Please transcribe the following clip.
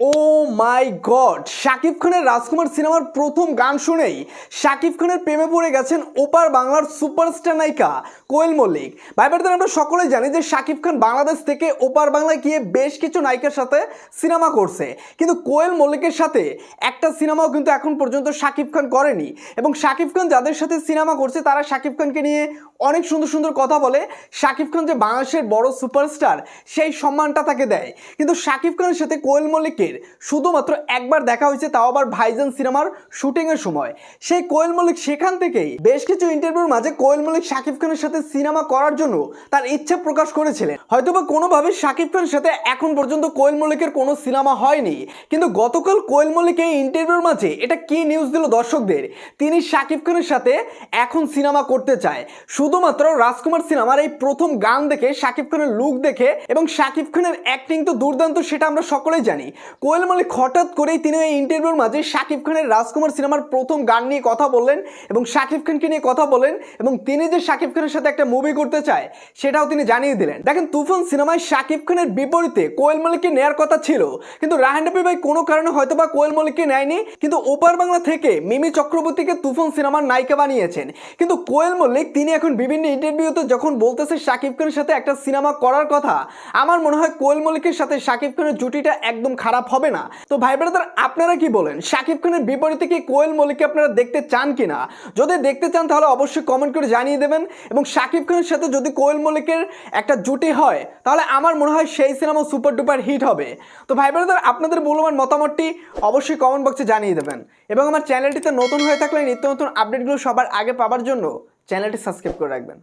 ও মাই god, Shakib খানের রাজকুমার সিনেমার প্রথম গান শুনেই শাকিব খানের প্রেমে পড়ে গেছেন ওপার বাংলার সুপারস্টার নায়িকা কোয়েল মল্লিক। ভাই ব্রাদার আমরা সকলেই জানি যে শাকিব খান বাংলাদেশ থেকে ওপার বাংলায় গিয়ে বেশ কিছু নায়িকার সাথে সিনেমা করছে। কিন্তু কোয়েল মল্লিকের সাথে একটা সিনেমাও কিন্তু এখন পর্যন্ত শাকিব খান করেনি। এবং শাকিব খান যাদের সাথে সিনেমা করছে, তারা শাকিব খানকে নিয়ে অনেক সুন্দর সুন্দর কথা বলে। শাকিব খান যে বাংলাদেশের বড় সুপারস্টার, সেই সম্মানটা তাকে দেয়। কিন্তু শাকিব খানের সাথে কোয়েল মল্লিকের শুধুমাত্র একবার দেখা হয়েছে, তাও আবার ভাইজান সিনেমার শুটিংয়ের সময়। সেই কোয়েল মল্লিক সেখান থেকেই বেশ কিছু ইন্টারভিউর মাঝে কোয়েল মল্লিক শাকিব খানের সাথে সিনেমা করার জন্য তার ইচ্ছা প্রকাশ করেছিলেন। হয়তোবা কোনোভাবে শাকিব খানের সাথে এখন পর্যন্ত কোয়েল মল্লিকের কোনো সিনেমা হয়নি, কিন্তু গতকাল কোয়েল মল্লিক এই ইন্টারভিউর মাঝে এটা কি নিউজ দিল দর্শকদের? তিনি শাকিব খানের সাথে এখন সিনেমা করতে চায়। শুধুমাত্র রাজকুমার সিনেমার এই প্রথম গান দেখে, শাকিব খানের লুক দেখে এবং শাকিব খানের অ্যাক্টিং তো দুর্দান্ত, সেটা আমরা সকলেই জানি। কোয়েল মালিক হঠাৎ করেই তিনি এই ইন্টারভিউর মাঝে শাকিব খানের রাজকুমার সিনেমার প্রথম গান নিয়ে কথা বললেন এবং শাকিব খানকে নিয়ে কথা বলেন এবং তিনি যে শাকিব খানের সাথে একটা মুভি করতে চায়, সেটাও তিনি জানিয়ে দিলেন। দেখেন, তুফান সিনেমায় শাকিব খানের বিপরীতে কোয়েল মালিককে নেয়ার কথা ছিল। কিন্তু রাহান ভাই কোনো কারণে হয়তো বা কোয়েল মল্লিককে নেয়নি, কিন্তু ওপার বাংলা থেকে মিমি চক্রবর্তীকে তুফান সিনেমার নায়িকা বানিয়েছেন। কিন্তু কোয়েল মল্লিক তিনি এখন বিভিন্ন ইন্টারভিউতে যখন বলতেছে শাকিব খানের সাথে একটা সিনেমা করার কথা, আমার মনে হয় কোয়েল মল্লিকের সাথে শাকিব খানের জুটিটা একদম খারাপ হবে না। তো ভাই ব্রাদার, আপনারা কি বলেন? শাকিব খানের বিপরীতে কি কোয়েল মল্লিককে আপনারা দেখতে চান কিনা? যদি দেখতে চান, তাহলে অবশ্যই কমেন্ট করে জানিয়ে দেবেন। এবং শাকিব খানের সাথে যদি কোয়েল মল্লিকের একটা জুটি হয়, তাহলে আমার মনে হয় সেই সিনেমা সুপার ডুপার হিট হবে। তো ভাই ব্রাদার, আপনাদের মূল্যবান মতামতটি অবশ্যই কমেন্ট বক্সে জানিয়ে দেবেন। এবং আমার চ্যানেলটিতে নতুন হয়ে থাকলে নিত্য নতুন আপডেটগুলো সবার আগে পাওয়ার জন্য চ্যানেলটি সাবস্ক্রাইব করে রাখবেন।